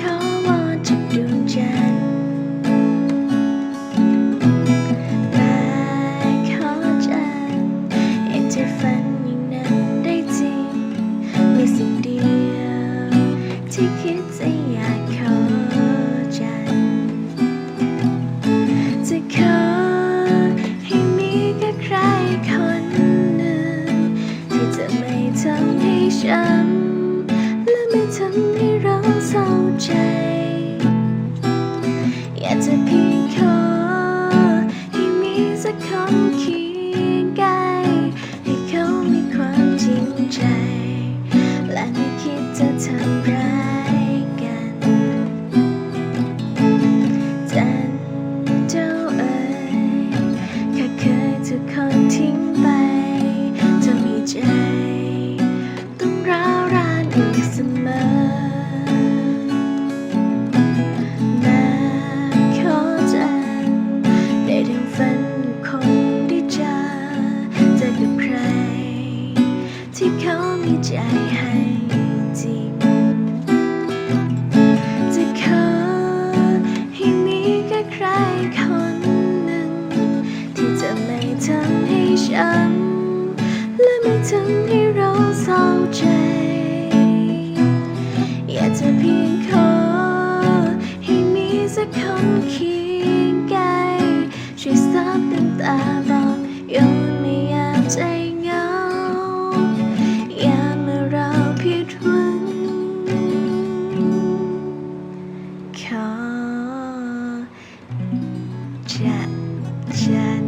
ขอวอนจาดวงจัม่ขอจัอยจะฝันอย่างนั้นได้จริงมีสิ่งเดียวที่คิดจะอยากขอจจะขอให้มีแค่ใครคนหนึ่งที่จะไม่ทำให้ช้ำและไม่ทำ อากจะเพียงขอให้มีสักคนเคียงกายให้เขามีความจริงใจ และไม่คิดจะทำร้ายกันจันเจ้าเอ๋ยแค่เคยถูกคนทิ้งไปจะมีใจ ต้องร้าวรานอีก คงได้เจอเจอกับใคร ที่เขามีใจให้จริง จะขอให้มีแค่ใครคนหนึ่ง ที่จะไม่ทำให้ช้ำและไม่ทำให้เราเศร้าใจ จะจัน